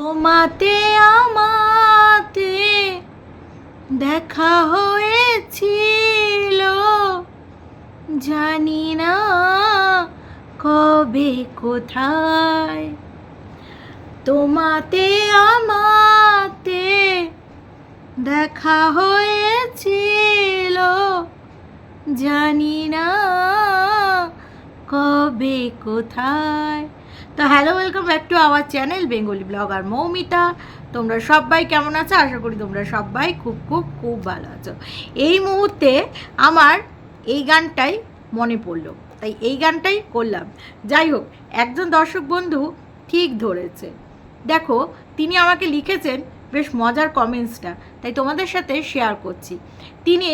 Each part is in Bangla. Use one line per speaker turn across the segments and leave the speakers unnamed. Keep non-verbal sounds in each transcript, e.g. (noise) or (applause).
তোমাতে, আমাতে দেখা হয়েছিল। জানি না কবে, কোথায়। তোমাতে, আমাতে দেখা হয়েছিল। জানি না কবে, কোথায়। তো hello welcome back to our channel Bengali blogger Moumita তোমরা সবাই কেমন আছো? আশা করি তোমরা সবাই খুব খুব খুব ভালো আছো। এই মুহূর্তে আমার এই গানটাই মনে পড়ল। তাই এই গানটাই করলাম। যাই হোক, একজন দর্শক বন্ধু ঠিক ধরেছে। দেখো, তিনি আমাকে লিখেছেন বেশ মজার কমেন্টসটা তাই তোমাদের সাথে শেয়ার করছি। তিনি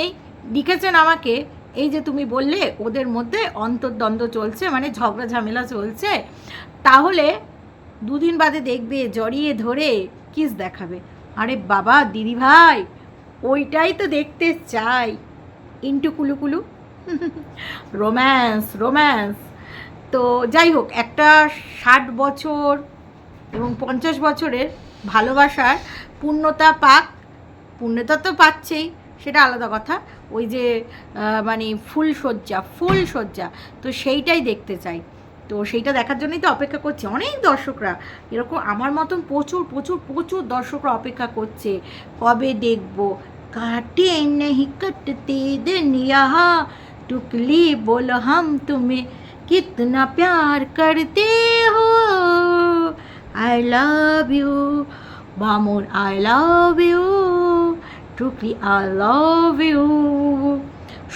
লিখেছেন আমাকে এই যে তুমি বললে, ওদের মধ্যে অন্তর্দ্বন্দ্ব চলছে মানে ঝগড়া ঝামেলা চলছে, তাহলে দুদিন বাদে দেখবে, জড়িয়ে ধরে কিস দেখাবে। আরে বাবা দিদি ভাই ওইটাই তো দেখতে চাই। Into কুলুকুলু (laughs) romance romance. তো যাই হোক, একটা ষাট বছর এবং পঞ্চাশ বছরের ভালোবাসার পূর্ণতা পাক, পূর্ণতা তো পাচ্ছেই। সেটা আলাদা কথা। ওই যে মানে ফুল সজ্জা ফুল সজ্জা তো সেইটাই দেখতে চাই। তো সেইটা দেখার জন্যই তো অপেক্ষা করছে। অনেক দর্শকরা, এরকম আমার মতন প্রচুর প্রচুর প্রচুর দর্শকরা অপেক্ষা করছে। কবে দেখব? কাটে নেই কটতে দেনিয়াহা টুকলি বল হাম তুমি কিতনা প্যার করতে হো। আই লাভ ইউ বামন আই লাভ ইউ টুকলি আই লাভ ইউ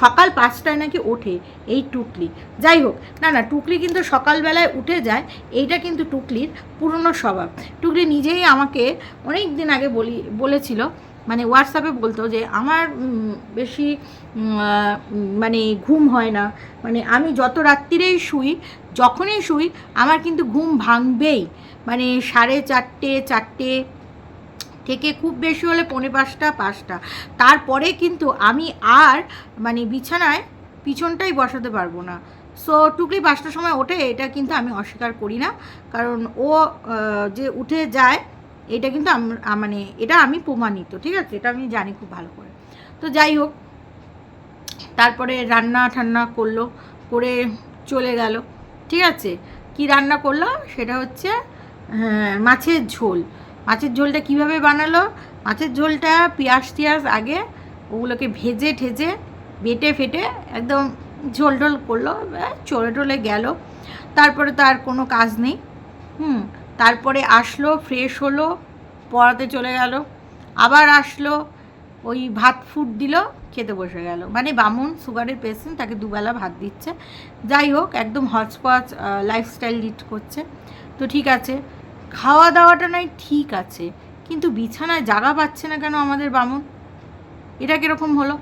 সকাল পাঁচটায় নাকি ওঠে এই টুকলি। যাই হোক, না না, টুকলি কিন্তু সকালবেলায় উঠে যায়, এইটা কিন্তু টুকলির পুরনো স্বভাব। টুকলি নিজেই আমাকে অনেক দিন আগে বলি, বলেছিল মানে হোয়াটসঅ্যাপে বলতো যে, আমার বেশি মানে ঘুম হয় না। মানে আমি যত রাত্রিরেই শুই, যখনই শুই, আমার কিন্তু ঘুম ভাঙবেই। মানে সাড়ে চারটে চারটে থেকে খুব বেশি হলে পৌনে পাঁচটা পাঁচটা। তারপরে কিন্তু আমি আর মানে বিছানায় পিছনটাই বসাতে পারব না। সো টুকলি পাঁচটার সময় ওঠে এটা কিন্তু আমি অস্বীকার করি না। কারণ ও যে উঠে যায় এটা কিন্তু মানে এটা আমি প্রমাণিত ঠিক আছে? এটা আমি জানি খুব ভালো করে। তো যাই হোক তারপরে রান্না ঠান্না করল করে চলে গেল ঠিক আছে? কি রান্না করল সেটা হচ্ছে হ্যাঁ, মাছের ঝোল। মাছের ঝোলটা কীভাবে বানালো? মাছের ঝোলটা পেঁয়াজ টিয়াজ আগে ওগুলোকে ভেজে ঠেজে বেটে ফেটে একদম ঝোল ঢোল করল চলে টলে গেল। তারপরে তার কোনো কাজ নেই। হুম, তারপরে আসলো ফ্রেশ হলো, পড়াতে চলে গেল। আবার আসলো, ওই ভাত ফুট দিল, খেতে বসে গেল। মানে বামুন, সুগারের পেশেন্ট তাকে দুবেলা ভাত দিচ্ছে। যাই হোক, একদম হচপচ লাইফস্টাইল লিড করছে। তো ঠিক আছে খাওয়া দাওয়াটা নয় ঠিক আছে। কিন্তু বিছানায় জাগা পাচ্ছে না কেন আমাদের বামুন এটা কীরকম হলো?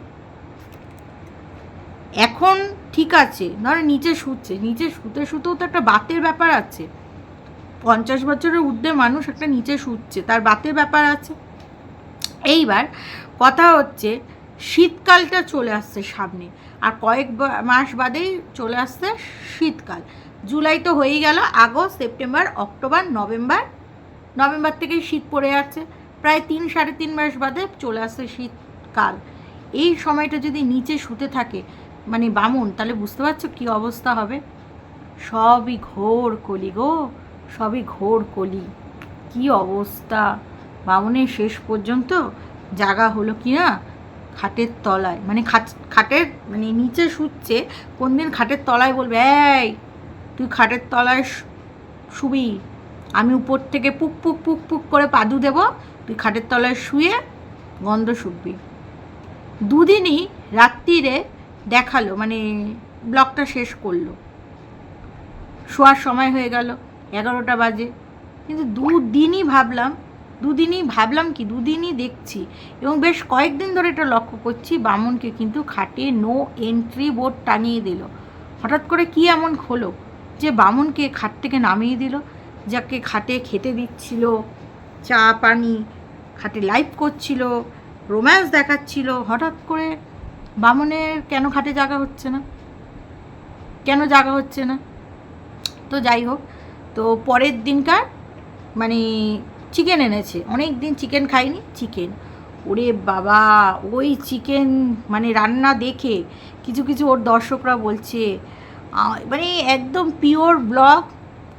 এখন ঠিক আছে ধরো নিচে শুচ্ছে। নিচে শুতে শুতেও তো একটা বাতের ব্যাপার আছে। পঞ্চাশ বছরের ঊর্ধ্বে মানুষ একটা নিচে শুচ্ছে, তার বাতের ব্যাপার আছে। এইবার কথা হচ্ছে, শীতকালটা চলে আসছে সামনে। আর কয়েক মাস বাদেই চলে আসছে শীতকাল। জুলাই তো হয়েই গেল, August, September, October, November. November থেকেই শীত পড়ে যাচ্ছে। প্রায় তিন, সাড়ে তিন মাস বাদে চলে আসছে শীতকাল। এই সময়টা যদি নিচে শুতে থাকে মানে বামুন, তাহলে বুঝতে পারছ কী অবস্থা হবে? সবই ঘোর কলি গো, সবই ঘোর কলি। কি অবস্থা? বামুনের শেষ পর্যন্ত জাগা হলো কি না? খাটের তলায়। মানে খাট- খাটের মানে নিচে শুচ্ছে কোন দিন খাটের তলায় বলবে, এই তুই খাটের তলায় শুবি। আমি উপর থেকে পুক পুক পুক পুক করে পাদু দেব। তুই খাটের তলায় শুয়ে গন্ধ শুকবি। দুদিনই রাত্রিরে দেখাল মানে ব্লগটা শেষ করল। শোয়ার সময় হয়ে গেল, এগারোটা বাজে। কিন্তু দুদিনই ভাবলাম দুদিনই ভাবলাম কি, দুদিনই দেখছি। এবং বেশ কয়েকদিন ধরে এটা লক্ষ্য করছি, বামনকে কিন্তু খাটে নো এন্ট্রি বোর্ড টাঙিয়ে দিল। হঠাৎ করে কি এমন হলো? যে বামনকে খাট থেকে নামিয়ে দিল, যাকে খাটে খেতে দিচ্ছিল, চা পানি খাটে লাইভ করছিল রোম্যান্স দেখাচ্ছিল, হঠাৎ করে বামনের কেন খাটে জাগা হচ্ছে না? কেন জাগা হচ্ছে না? তো যাই হোক, তো পরের দিনকার মানে চিকেন এনেছে। অনেক দিন চিকেন খাইনি চিকেন ওরে বাবা, ওই চিকেন মানে রান্না দেখে কিছু কিছু ওর দর্শকরা বলছে মানে একদম পিওর ব্লগ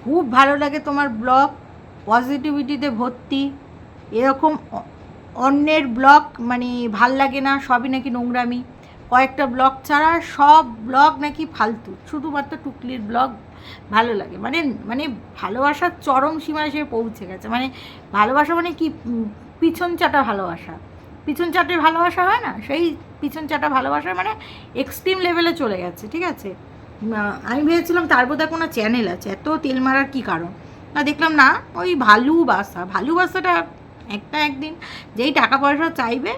খুব ভালো লাগে তোমার ব্লগ পজিটিভিটিতে ভর্তি। এরকম অন্যের ব্লগ মানে ভালো লাগে না, সবই নাকি নোংরামি। কয়েকটা ব্লগ ছাড়া সব ব্লগ নাকি ফালতু। শুধুমাত্র টুকলির ব্লগ ভালো লাগে। মানে মানে ভালোবাসার চরম সীমায় সে পৌঁছে গেছে। মানে ভালোবাসা মানে কি? পিছন চাটা ভালোবাসা। পিছন চাটে ভালোবাসা হয় না? সেই পিছন চাটা ভালোবাসা মানে এক্সট্রিম লেভেলে চলে গেছে, ঠিক আছে? আমি ভেবেছিলাম তার বোধহয় কোনো চ্যানেল আছে, এত তেল মারার কী কারণ? না দেখলাম না, ওই ভালুবাসা ভালুবাসাটা একটা একদিন যেই টাকা পয়সা চাইবে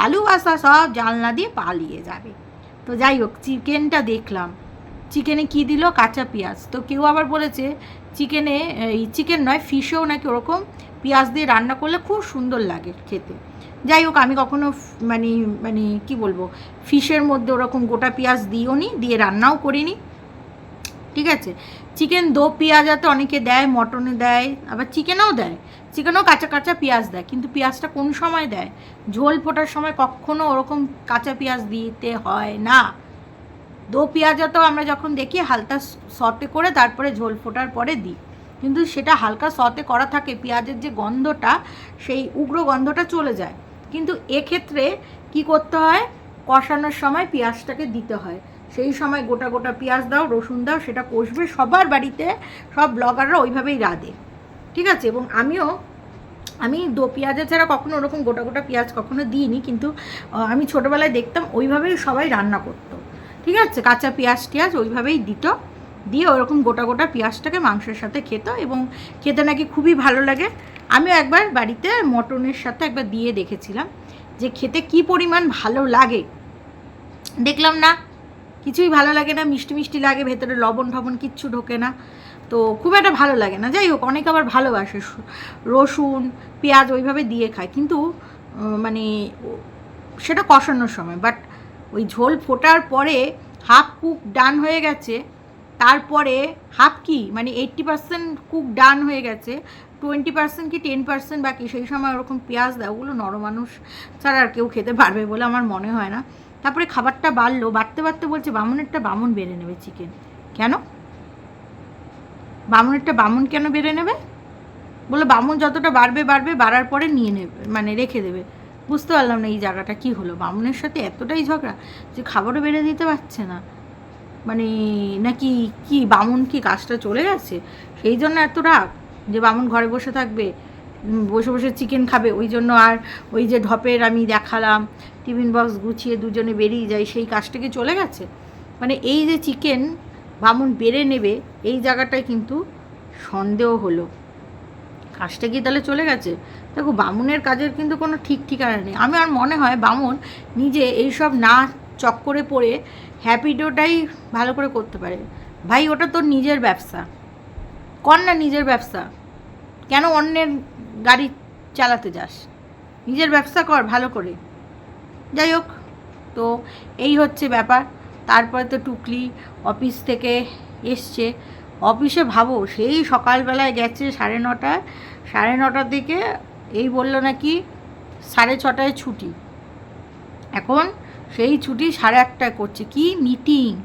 ভালুবাসা সব জানলা দিয়ে পালিয়ে যাবে। তো যাই হোক, চিকেনটা দেখলাম। চিকেনে কি দিল? কাঁচা পেঁয়াজ। তো কেউ আবার বলেছে, চিকেনে, এই, চিকেন নয়, ফিশেও নাকি ওরকম পেঁয়াজ দিয়ে রান্না করলে খুব সুন্দর লাগে খেতে। যাই হোক, আমি কখনো মানে মানে কি বলব, ফিশের মধ্যে ওরকম গোটা পেঁয়াজ দিও নি, দিয়ে রান্নাও করিনি ঠিক আছে? চিকেন দো পেঁয়াজাতে অনেকে দেয়, মটনে দেয়, আবার চিকেনেও দেয়। চিকেনেও কাঁচা কাঁচা পেঁয়াজ দেয়, কিন্তু পেঁয়াজটা কোন সময় দেয়? ঝোল ফোটার সময় কখনো ওরকম কাঁচা পেঁয়াজ দিতে হয় না। দো পেঁয়াজাতেও আমরা যখন দেখি, হালকা সতে করে তারপরে ঝোল ফোটার পরে দিই। কিন্তু সেটা হালকা সতে করা থাকে, পেঁয়াজের যে গন্ধটা, সেই উগ্র গন্ধটা চলে যায়। কিন্তু এক্ষেত্রে কি করতে হয়? কষানোর সময় পেঁয়াজটাকে দিতে হয়। সেই সময় গোটা গোটা পেঁয়াজ দাও, রসুন দাও, সেটা কষবে। সবার বাড়িতে সব ব্লগাররা ওইভাবেই রাঁধে। ঠিক আছে? এবং আমিও, আমি দো পেঁয়াজা ছাড়া কখনো ওরকম গোটা গোটা পেঁয়াজ কখনো দিইনি, কিন্তু আমি ছোটোবেলায় দেখতাম ওইভাবেই সবাই রান্না করতো। ঠিক আছে? কাঁচা পেঁয়াজ টিয়াজ ওইভাবেই দিত। দিয়ে ওরকম গোটা গোটা পেঁয়াজটাকে মাংসের সাথে খেত এবং খেতে নাকি খুবই ভালো লাগে। আমিও একবার বাড়িতে মটনের সাথে একবার দিয়ে দেখেছিলাম যে খেতে কি পরিমাণ ভালো লাগে। দেখলাম না, কিছুই ভালো লাগে না, মিষ্টি মিষ্টি লাগে, ভেতরে লবণ ঠবণ কিচ্ছু ঢোকে না। তো খুব একটা ভালো লাগে না। যাই হোক, অনেকে আবার ভালোবাসে রসুন, পেঁয়াজ ওইভাবে দিয়ে খায়। কিন্তু মানে সেটা কষানোর সময়। বাট ওই ঝোল ফোটার পরে হাফ কুক ডান হয়ে গেছে তারপরে হাফ কি? মানে এইট্টি পার্সেন্ট কুক ডান হয়ে গেছে। টোয়েন্টি পার্সেন্ট কি টেন পার্সেন্ট বাকি সেই সময় ওরকম পেঁয়াজ দেয় ওগুলো নরমানুষ ছাড়া আর কেউ খেতে পারবে বলে আমার মনে হয় না। তারপরে খাবারটা বাড়লো, বাড়তে বাড়তে বলছে, বামুনেরটা বামুন বেড়ে নেবে চিকেন কেন? বামুনেরটা বামুন কেন বেড়ে নেবে? বলে বামুন যতটা বাড়বে বাড়বে, বাড়ার পরে নিয়ে নেবে মানে রেখে দেবে। বুঝতে পারলাম না এই জায়গাটা কি হলো। বামুনের সাথে এতটাই ঝগড়া যে খাবারও বেড়ে দিতে পারছে না। মানে নাকি কি বামুন কি কাজটা চলে গেছে? সেই জন্য এত রাগ যে বামুন ঘরে বসে থাকবে বসে বসে চিকেন খাবে। ওই জন্য আর ওই যে ঢপের আমি দেখালাম, টিফিন বক্স গুছিয়ে দুজনে বেরিয়ে যাই, সেই কাজটা কি চলে গেছে? মানে এই যে চিকেন বামুন বেড়ে নেবে, এই জায়গাটায় কিন্তু সন্দেহ হলো। কাজটা কি তাহলে চলে গেছে? দেখো, বামুনের কাজের কিন্তু কোনো ঠিক ঠিকানা নেই। আমি আর মনে হয় বামুন নিজে এইসব না চক্করে পড়ে হ্যাপিডোটাই ভালো করে করতে পারে। ভাই, ওটা তোর নিজের ব্যবসা। কর না নিজের ব্যবসা। কেন অন্যের গাড়ি চালাতে যাস? নিজের ব্যবসা কর ভালো করে। যাই হোক, তো এই হচ্ছে ব্যাপার। তারপরে তো টুকলি অফিস থেকে এসছে। অফিসে ভাবো, সেই সকালবেলায় গেছে সাড়ে নটায় সাড়ে নটার দিকে এই বলল নাকি সাড়ে ছটায় ছুটি। এখন সেই ছুটি সাড়ে আটটায় করছে। কি মিটিং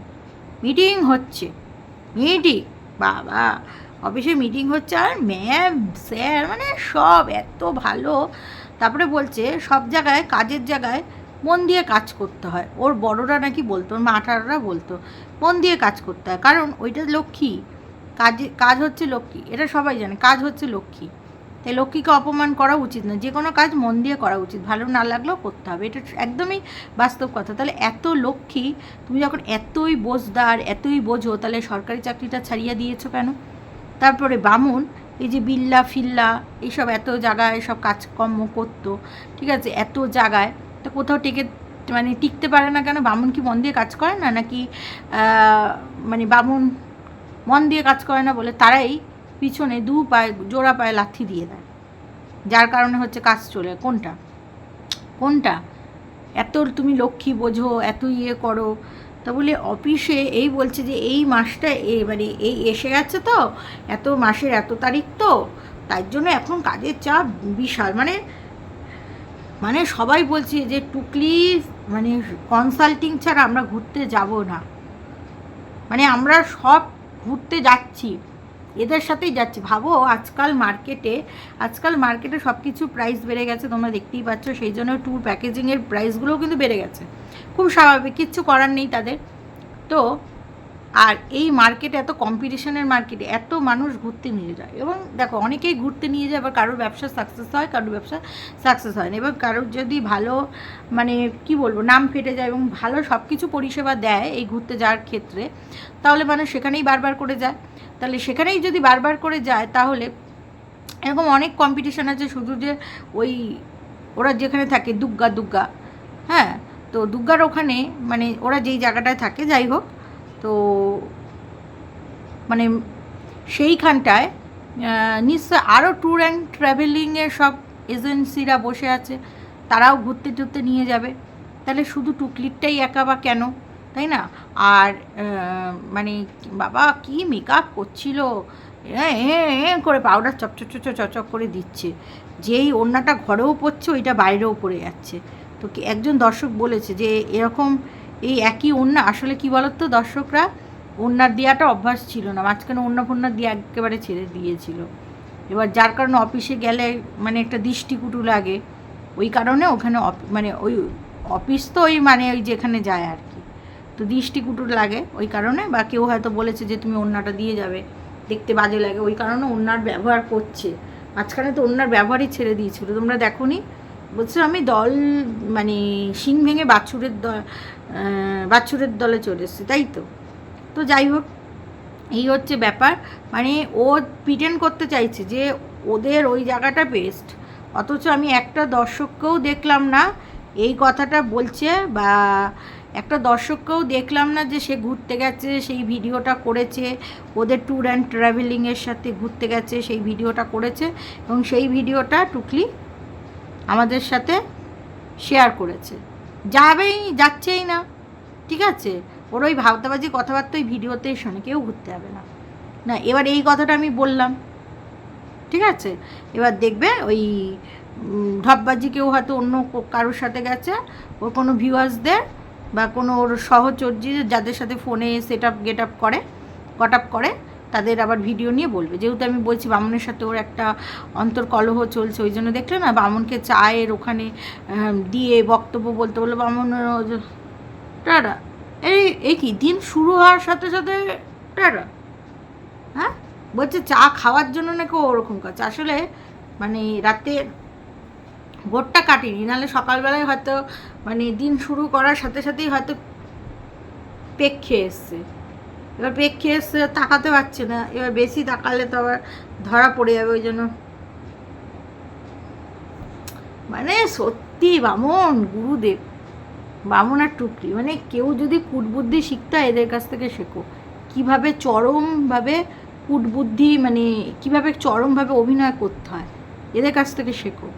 মিটিং হচ্ছে। মিটিং বাবা অফিসে মিটিং হচ্ছে আর ম্যাম স্যার মানে সব এত ভালো। তারপরে বলছে, সব জায়গায়, কাজের জায়গায় মন দিয়ে কাজ করতে হয়। ওর বড়রা নাকি বলতো, ওর মাঠাররা বলতো, মন দিয়ে কাজ করতে হয়। কারণ ওইটা লক্ষ্মী। কাজে, কাজ হচ্ছে লক্ষ্মী। এটা সবাই জানে, কাজ হচ্ছে লক্ষ্মী। তাই লক্ষ্মীকে অপমান করা উচিত না যে কোনো কাজ মন দিয়ে করা উচিত। ভালো না লাগলেও করতে হবে। এটা একদমই বাস্তব কথা। তাহলে এত লক্ষ্মী, তুমি যখন এতই বোঝদার, এতই বোঝো, তাহলে সরকারি চাকরিটা ছাড়িয়ে দিয়েছ কেন? তারপরে বামুন, এই যে বিল্লা, ফিল্লা, এইসব এত জায়গায় সব কাজকর্ম করতো, ঠিক আছে? এত জায়গায়। তো কোথাও টিকে মানে টিকতে পারে না কেন? বামুন কি মন দিয়ে কাজ করে না? নাকি মানে বামুন মন দিয়ে কাজ করে না বলে তারাই পিছনে দু পায়ে, জোড়া পায়ে লাথি দিয়ে দেয়। যার কারণে হচ্ছে কাজ চলে। কোনটা? কোনটা? এত তুমি লক্ষ্মী বোঝো, এত ইয়ে করো। তা বলে অফিসে এই বলছে যে, এই মাসটা এ মানে এই এসে গেছে তো, এত মাসের এত তারিখ তো তার জন্য এখন কাজের চাপ বিশাল। মানে মানে সবাই বলছে যে, টুকলি মানে কনসাল্টিং ছাড়া আমরা ঘুরতে যাব না। মানে আমরা সব ঘুরতে যাচ্ছি। এদের সাথেই যাচ্ছে। ভাবো, আজকাল মার্কেটে আজকাল মার্কেটে সব কিছু প্রাইস বেড়ে গেছে, তোমরা দেখতেই পাচ্ছ, সেই জন্য ট্যুর প্যাকেজিংয়ের প্রাইসগুলোও কিন্তু বেড়ে গেছে। খুব স্বাভাবিক, কিচ্ছু করার নেই তাদের। তো, আর এই মার্কেটে এত কম্পিটিশনের মার্কেটে এত মানুষ ঘুরতে নিয়ে যায়। এবং দেখো, অনেকেই ঘুরতে নিয়ে যায় এবার কারোর ব্যবসা সাকসেস হয়, কারোর ব্যবসা সাকসেস হয় না। এবার কারোর যদি ভালো মানে কি বলব, নাম ফেটে যায় এবং ভালো সব কিছু পরিষেবা দেয় এই ঘুরতে যাওয়ার ক্ষেত্রে, তাহলে মানুষ সেখানেই বারবার করে যায়। তাহলে সেখানেই যদি বারবার করে যায়, তাহলে এরকম অনেক কম্পিটিশন আছে শুধু যে ওই ওরা যেখানে থাকে দুগ্গা দুগ্গা। হ্যাঁ? তো দুগ্গার ওখানে মানে ওরা যেই জায়গাটায় থাকে, যাই হোক, তো মানে সেইখানটায় নিশ্চয় আরও ট্যুর অ্যান্ড ট্রাভেলিংয়ের সব এজেন্সিরা বসে আছে, তারাও ঘুরতে টুরতে নিয়ে যাবে। তাহলে শুধু টুকলিরটাই একা বা কেন? তাই না? আর মানে বাবা কি মেকআপ করছিল? এ করে পাউডার চপচপ চপ চকচক করে দিচ্ছে। যেই ওড়নাটা ঘরেও পড়ছে, ওইটা বাইরেও পড়ে যাচ্ছে। তো একজন দর্শক বলেছে যে, এরকম এই একই ওড়না, আসলে কি বলতো দর্শকরা? ওড়নার দেওয়াটা অভ্যাস ছিল না। মাঝখানে ওড়না ফোড়না দিয়ে একেবারে ছেড়ে দিয়েছিল। এবার যার কারণে অফিসে গেলে মানে একটা দৃষ্টিকুটু লাগে। ওই কারণে ওখানে মানে ওই অফিস তো ওই মানে ওই যেখানে যায় আর কি। তো দৃষ্টিকুটুর লাগে ওই কারণে, বা কেউ হয়তো বলেছে যে তুমি ওড়নাটা দিয়ে যাবে। দেখতে বাজে লাগে, ওই কারণে ওড়নার ব্যবহার করছে। মাঝখানে তো ওড়নার ব্যবহারই ছেড়ে দিয়েছিল। তোমরা দেখো নি বলছো আমি দল মানে শিং ভেঙে বাছুরের দল বাছুরের দলে চলে এসেছি, তাই তো? তো যাই হোক, এই হচ্ছে ব্যাপার। মানে ও প্রিটেন্ড করতে চাইছে যে ওদের ওই জায়গাটা বেস্ট অথচ আমি একটা দর্শককেও দেখলাম না, এই কথাটা বলছে বা একটা দর্শককেও দেখলাম না যে সে ঘুরতে গেছে, সেই ভিডিওটা করেছে, ওদের ট্যুর অ্যান্ড ট্রাভেলিংয়ের সাথে ঘুরতে গেছে, সেই ভিডিওটা করেছে এবং সেই ভিডিওটা টুকলি আমাদের সাথে শেয়ার করেছে। যাবেই, যাচ্ছেই না, ঠিক আছে? ওর ওই ভাবতাবাজি কথাবার্তা ওই ভিডিওতেই শোনে, কেউ ঘুরতে যাবে না। না, এবার এই কথাটা আমি বললাম, ঠিক আছে? এবার দেখবে ওই ঢপবাজি কেউ হয়তো অন্য কারোর সাথে গেছে, ওর কোনো ভিউয়ার্সদের বা কোনো ওর সহচর্যী যাদের সাথে ফোনে সেট আপ গেট আপ করে গট আপ করে, তাদের আবার ভিডিও নিয়ে বলবে। যেহেতু আমি বলছি বামনের সাথে ওর একটা অন্তর্কলহ চলছে, ওই জন্য দেখলে না বামনকে চায়ের ওখানে দিয়ে বক্তব্য বলতে বলল, বামন টাটা। এই এই কি, দিন শুরু হওয়ার সাথে সাথে টাটা? হ্যাঁ? বলছে চা খাওয়ার জন্য নাকি ওরকম কাজ? আসলে মানে রাতে ভোরটা কাটেনি, নাহলে সকালবেলায় হয়তো মানে দিন শুরু করার সাথে সাথেই হয়তো পেক খেয়ে এসছে। এবার পেক খেয়ে এসছে তাকাতে পারছে না। এবার বেশি তাকালে তো আবার ধরা পড়ে যাবে ওই জন্য। মানে সত্যি বামন, গুরুদেব। বামন আর টুকরি। মানে কেউ যদি কুটবুদ্ধি শিখতে এদের কাছ থেকে শেখো। কীভাবে চরমভাবে কুটবুদ্ধি মানে কীভাবে চরমভাবে অভিনয় করতে হয়, এদের কাছ থেকে শেখো।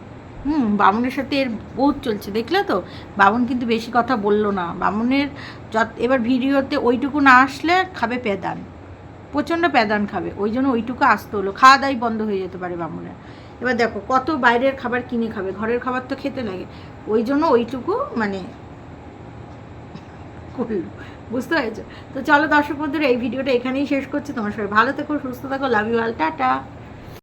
হুম, বামনের সাথে এর বহুত চলছে, দেখলে তো? বামন কিন্তু বেশি কথা বলল না। বামনের যত, এবার ভিডিওতে ওইটুকু না আসলে খাবে প্যাদান প্রচণ্ড প্যাদান খাবে, ওই জন্য ওইটুকু আসতে হলো। খাওয়া দাওয়াই বন্ধ হয়ে যেতে পারে বামনের। এবার দেখো, কত বাইরের খাবার কিনে খাবে, ঘরের খাবার তো খেতে লাগে। ওই জন্য ওইটুকু মানে করল। বুঝতে পেরেছ? তো চলো দর্শক বন্ধুরা, এই ভিডিওটা এখানেই শেষ করছি। তোমার সবাই ভালো থেকো, সুস্থ থাকো লাভ ইউ অল টাটা।